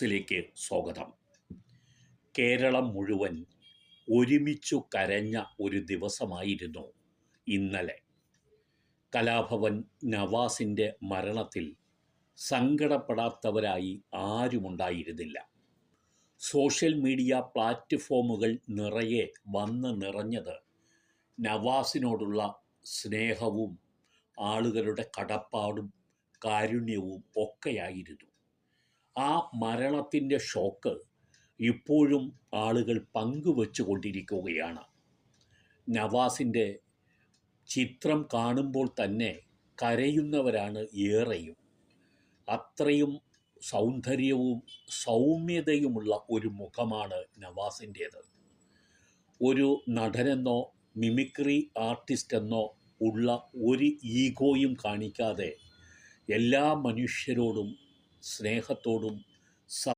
ത്തിലേക്ക് സ്വാഗതം. കേരളം മുഴുവൻ ഒരുമിച്ചു കരഞ്ഞ ഒരു ദിവസമായിരുന്നു ഇന്നലെ. കലാഭവൻ നവാസിന്റെ മരണത്തിൽ സങ്കടപ്പെടാത്തവരായി ആരുമുണ്ടായിരുന്നില്ല. സോഷ്യൽ മീഡിയ പ്ലാറ്റ്ഫോമുകൾ നിറയെ വന്ന് നിറഞ്ഞത് നവാസിനോടുള്ള സ്നേഹവും ആളുകളുടെ കടപ്പാടും കാരുണ്യവും ഒക്കെയായിരുന്നു. ആ മരണത്തിന്റെ ഷോക്ക് ഇപ്പോഴും ആളുകൾ പങ്കുവെച്ചു കൊണ്ടിരിക്കുകയാണ് നവാസിന്റെ ചിത്രം കാണുമ്പോൾ തന്നെ കരയുന്നവരാണ് ഏറെയും. അത്രയും സൗന്ദര്യവും സൗമ്യതയുമുള്ള ഒരു മുഖമാണ് നവാസിന്റേത്. ഒരു നടനെന്നോ മിമിക്രി ആർട്ടിസ്റ്റ് എന്നോ ഉള്ള ഒരു ഈഗോയും കാണിക്കാതെ എല്ലാ മനുഷ്യരോടും స్నేహతోడు